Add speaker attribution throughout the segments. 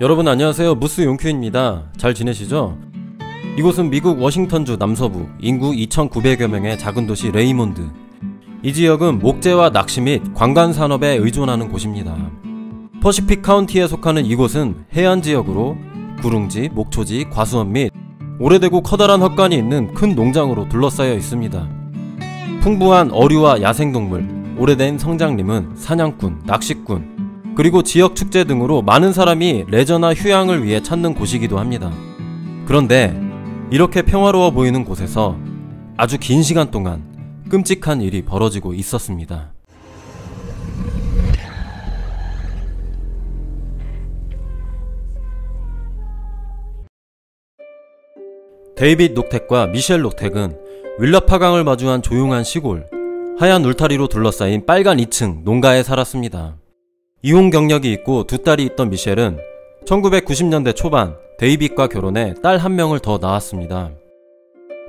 Speaker 1: 여러분 안녕하세요. 무스 용큐입니다. 잘 지내시죠? 이곳은 미국 워싱턴주 남서부 인구 2,900여 명의 작은 도시 레이몬드. 이 지역은 목재와 낚시 및 관광 산업에 의존하는 곳입니다. 퍼시픽 카운티에 속하는 이곳은 해안 지역으로 구릉지, 목초지, 과수원 및 오래되고 커다란 헛간이 있는 큰 농장으로 둘러싸여 있습니다. 풍부한 어류와 야생동물, 오래된 성장림은 사냥꾼, 낚시꾼, 그리고 지역 축제 등으로 많은 사람이 레저나 휴양을 위해 찾는 곳이기도 합니다. 그런데 이렇게 평화로워 보이는 곳에서 아주 긴 시간 동안 끔찍한 일이 벌어지고 있었습니다. 데이빗 녹택과 미셸 녹택은 윌라파강을 마주한 조용한 시골, 하얀 울타리로 둘러싸인 빨간 2층 농가에 살았습니다. 이혼 경력이 있고 두 딸이 있던 미셸은 1990년대 초반 데이빗과 결혼해 딸 한 명을 더 낳았습니다.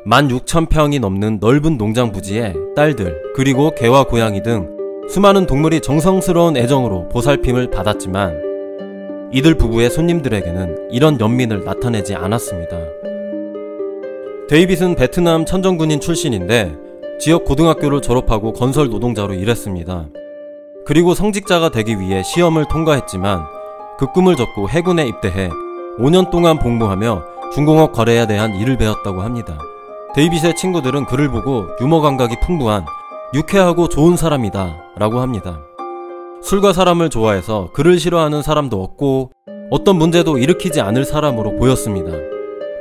Speaker 1: 16,000평이 넘는 넓은 농장 부지에 딸들, 그리고 개와 고양이 등 수많은 동물이 정성스러운 애정으로 보살핌을 받았지만 이들 부부의 손님들에게는 이런 연민을 나타내지 않았습니다. 데이빗은 베트남 천정군인 출신인데 지역 고등학교를 졸업하고 건설 노동자로 일했습니다. 그리고 성직자가 되기 위해 시험을 통과했지만 그 꿈을 접고 해군에 입대해 5년 동안 복무하며 중공업 거래에 대한 일을 배웠다고 합니다. 데이빗의 친구들은 그를 보고 유머 감각이 풍부한 유쾌하고 좋은 사람이다 라고 합니다. 술과 사람을 좋아해서 그를 싫어하는 사람도 없고 어떤 문제도 일으키지 않을 사람으로 보였습니다.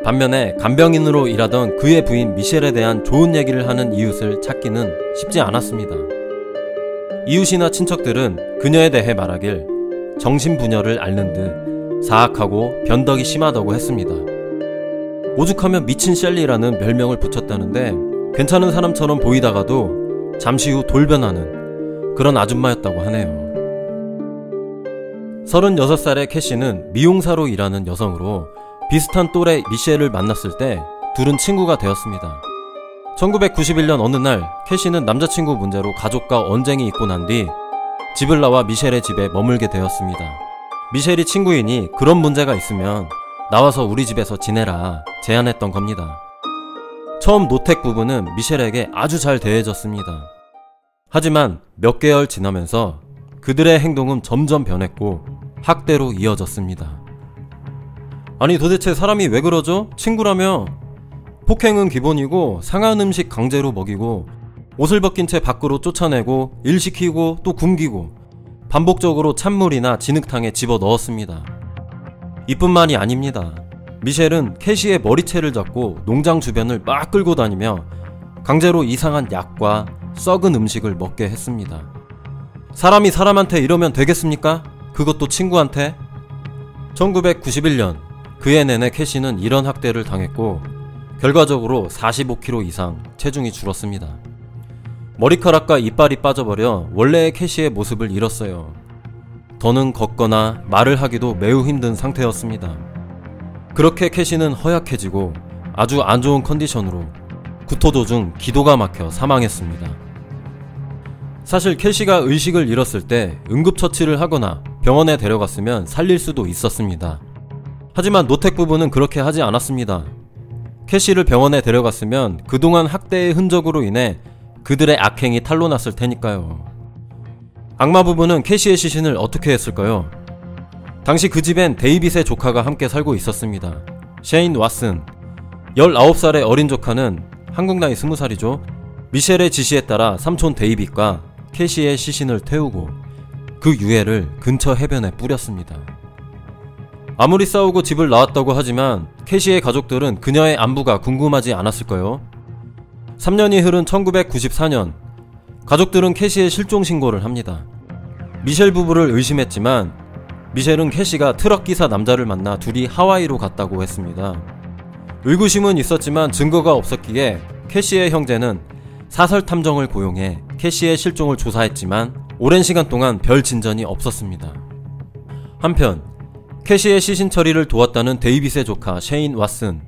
Speaker 1: 반면에 간병인으로 일하던 그의 부인 미셸에 대한 좋은 얘기를 하는 이웃을 찾기는 쉽지 않았습니다. 이웃이나 친척들은 그녀에 대해 말하길 정신분열을 앓는 듯 사악하고 변덕이 심하다고 했습니다. 오죽하면 미친 셸리라는 별명을 붙였다는데 괜찮은 사람처럼 보이다가도 잠시 후 돌변하는 그런 아줌마였다고 하네요. 36살의 캐시는 미용사로 일하는 여성으로 비슷한 또래 미셸을 만났을 때 둘은 친구가 되었습니다. 1991년 어느 날 캐시는 남자친구 문제로 가족과 언쟁이 있고 난 뒤 집을 나와 미셸의 집에 머물게 되었습니다. 미셸이 친구이니 그런 문제가 있으면 나와서 우리 집에서 지내라 제안했던 겁니다. 처음 노택 부부는 미셸에게 아주 잘 대해졌습니다. 하지만 몇 개월 지나면서 그들의 행동은 점점 변했고 학대로 이어졌습니다. 아니 도대체 사람이 왜 그러죠? 친구라며 폭행은 기본이고 상한 음식 강제로 먹이고 옷을 벗긴 채 밖으로 쫓아내고 일 시키고 또 굶기고 반복적으로 찬물이나 진흙탕에 집어 넣었습니다. 이뿐만이 아닙니다. 미셸은 캐시의 머리채를 잡고 농장 주변을 막 끌고 다니며 강제로 이상한 약과 썩은 음식을 먹게 했습니다. 사람이 사람한테 이러면 되겠습니까? 그것도 친구한테? 1991년 그해 내내 캐시는 이런 학대를 당했고 결과적으로 45kg 이상 체중이 줄었습니다. 머리카락과 이빨이 빠져버려 원래의 캐시의 모습을 잃었어요. 더는 걷거나 말을 하기도 매우 힘든 상태였습니다. 그렇게 캐시는 허약해지고 아주 안 좋은 컨디션으로 구토 도중 기도가 막혀 사망했습니다. 사실 캐시가 의식을 잃었을 때 응급처치를 하거나 병원에 데려갔으면 살릴 수도 있었습니다. 하지만 노택 부부는 그렇게 하지 않았습니다. 캐시를 병원에 데려갔으면 그동안 학대의 흔적으로 인해 그들의 악행이 탄로났을 테니까요. 악마 부부는 캐시의 시신을 어떻게 했을까요? 당시 그 집엔 데이빗의 조카가 함께 살고 있었습니다. 셰인 왓슨. 19살의 어린 조카는 한국 나이 20살이죠. 미셸의 지시에 따라 삼촌 데이빗과 캐시의 시신을 태우고 그 유해를 근처 해변에 뿌렸습니다. 아무리 싸우고 집을 나왔다고 하지만 캐시의 가족들은 그녀의 안부가 궁금하지 않았을까요? 3년이 흐른 1994년 가족들은 캐시의 실종 신고를 합니다. 미셸 부부를 의심했지만 미셸은 캐시가 트럭 기사 남자를 만나 둘이 하와이로 갔다고 했습니다. 의구심은 있었지만 증거가 없었기에 캐시의 형제는 사설 탐정을 고용해 캐시의 실종을 조사했지만 오랜 시간 동안 별 진전이 없었습니다. 한편 캐시의 시신 처리를 도왔다는 데이빗의 조카 셰인 왓슨.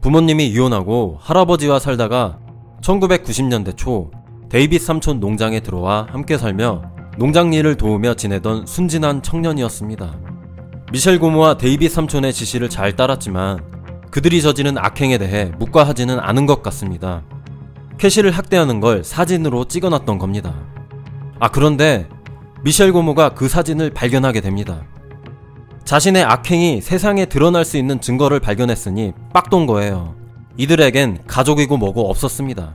Speaker 1: 부모님이 이혼하고 할아버지와 살다가 1990년대 초 데이빗 삼촌 농장에 들어와 함께 살며 농장 일을 도우며 지내던 순진한 청년이었습니다. 미셸 고모와 데이비 삼촌의 지시를 잘 따랐지만 그들이 저지른 악행에 대해 묵과하지는 않은 것 같습니다. 캐시를 학대하는 걸 사진으로 찍어놨던 겁니다. 아, 그런데 미셸 고모가 그 사진을 발견하게 됩니다. 자신의 악행이 세상에 드러날 수 있는 증거를 발견했으니 빡돈 거예요. 이들에겐 가족이고 뭐고 없었습니다.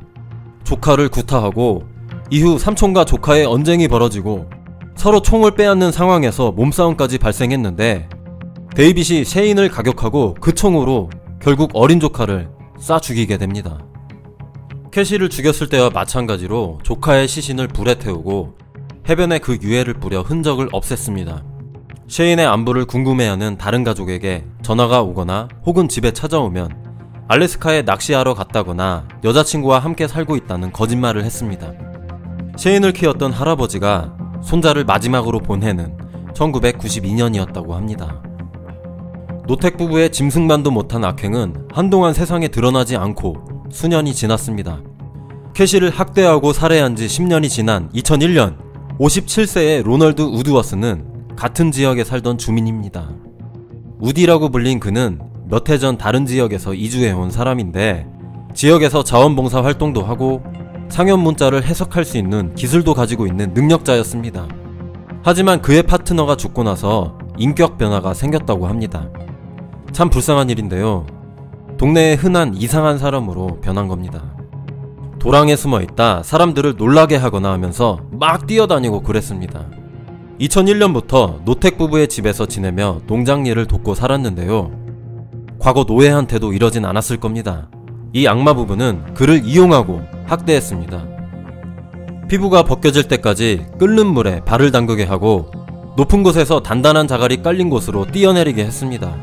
Speaker 1: 조카를 구타하고 이후 삼촌과 조카의 언쟁이 벌어지고 서로 총을 빼앗는 상황에서 몸싸움까지 발생했는데 데이빗이 셰인을 가격하고 그 총으로 결국 어린 조카를 쏴 죽이게 됩니다. 캐시를 죽였을 때와 마찬가지로 조카의 시신을 불에 태우고 해변에 그 유해를 뿌려 흔적을 없앴습니다. 셰인의 안부를 궁금해하는 다른 가족에게 전화가 오거나 혹은 집에 찾아오면 알래스카에 낚시하러 갔다거나 여자친구와 함께 살고 있다는 거짓말을 했습니다. 셰인을 키웠던 할아버지가 손자를 마지막으로 본 해는 1992년이었다고 합니다. 노택 부부의 짐승만도 못한 악행은 한동안 세상에 드러나지 않고 수년이 지났습니다. 캐시를 학대하고 살해한 지 10년이 지난 2001년 57세의 로널드 우드워스는 같은 지역에 살던 주민입니다. 우디라고 불린 그는 몇 해 전 다른 지역에서 이주해온 사람인데 지역에서 자원봉사 활동도 하고 상현 문자를 해석할 수 있는 기술도 가지고 있는 능력자였습니다. 하지만 그의 파트너가 죽고 나서 인격 변화가 생겼다고 합니다. 참 불쌍한 일인데요. 동네에 흔한 이상한 사람으로 변한 겁니다. 도랑에 숨어 있다 사람들을 놀라게 하거나 하면서 막 뛰어다니고 그랬습니다. 2001년부터 노택 부부의 집에서 지내며 농장 일을 돕고 살았는데요. 과거 노예한테도 이러진 않았을 겁니다. 이 악마 부부는 그를 이용하고 학대했습니다. 피부가 벗겨질 때까지 끓는 물에 발을 담그게 하고 높은 곳에서 단단한 자갈이 깔린 곳으로 뛰어내리게 했습니다.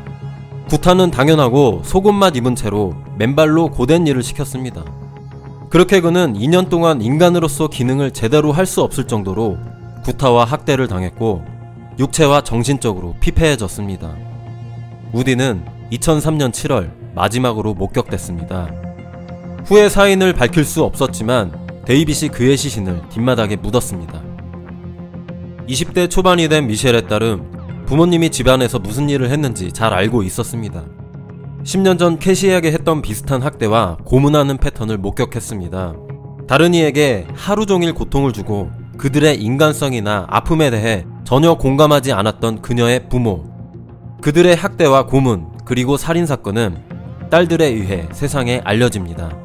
Speaker 1: 구타는 당연하고 속옷만 입은 채로 맨발로 고된 일을 시켰습니다. 그렇게 그는 2년 동안 인간으로서 기능을 제대로 할 수 없을 정도로 구타와 학대를 당했고 육체와 정신적으로 피폐해졌습니다. 우디는 2003년 7월 마지막으로 목격됐습니다. 후에 사인을 밝힐 수 없었지만 데이빗이 그의 시신을 뒷마당에 묻었습니다. 20대 초반이 된 미셸에 따름 부모님이 집안에서 무슨 일을 했는지 잘 알고 있었습니다. 10년 전 캐시에게 했던 비슷한 학대와 고문하는 패턴을 목격했습니다. 다른 이에게 하루 종일 고통을 주고 그들의 인간성이나 아픔에 대해 전혀 공감하지 않았던 그녀의 부모. 그들의 학대와 고문, 그리고 살인사건은 딸들에 의해 세상에 알려집니다.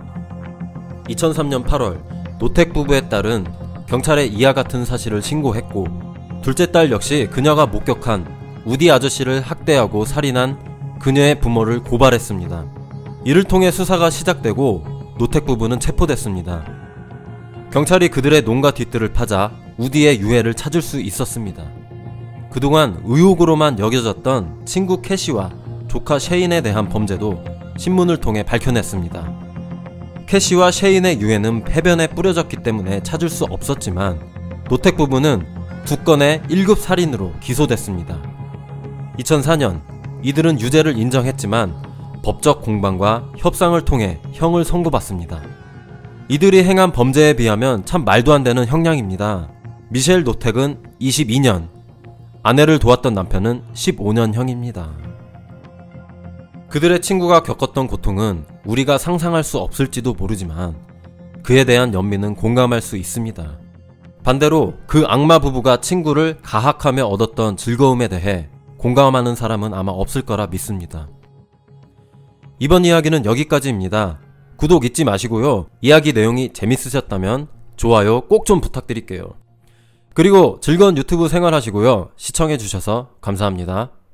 Speaker 1: 2003년 8월, 노택 부부의 딸은 경찰에 이와 같은 사실을 신고했고, 둘째 딸 역시 그녀가 목격한 우디 아저씨를 학대하고 살인한 그녀의 부모를 고발했습니다. 이를 통해 수사가 시작되고 노택 부부는 체포됐습니다. 경찰이 그들의 농가 뒤뜰을 파자 우디의 유해를 찾을 수 있었습니다. 그동안 의혹으로만 여겨졌던 친구 캐시와 조카 셰인에 대한 범죄도 신문을 통해 밝혀냈습니다. 캐시와 셰인의 유해는 해변에 뿌려졌기 때문에 찾을 수 없었지만 노택 부부는 두 건의 1급 살인으로 기소됐습니다. 2004년 이들은 유죄를 인정했지만 법적 공방과 협상을 통해 형을 선고받습니다. 이들이 행한 범죄에 비하면 참 말도 안 되는 형량입니다. 미셸 노택은 22년, 아내를 도왔던 남편은 15년형입니다. 그들의 친구가 겪었던 고통은 우리가 상상할 수 없을지도 모르지만 그에 대한 연민은 공감할 수 있습니다. 반대로 그 악마 부부가 친구를 가학하며 얻었던 즐거움에 대해 공감하는 사람은 아마 없을 거라 믿습니다. 이번 이야기는 여기까지입니다. 구독 잊지 마시고요. 이야기 내용이 재밌으셨다면 좋아요 꼭 좀 부탁드릴게요. 그리고 즐거운 유튜브 생활하시고요. 시청해주셔서 감사합니다.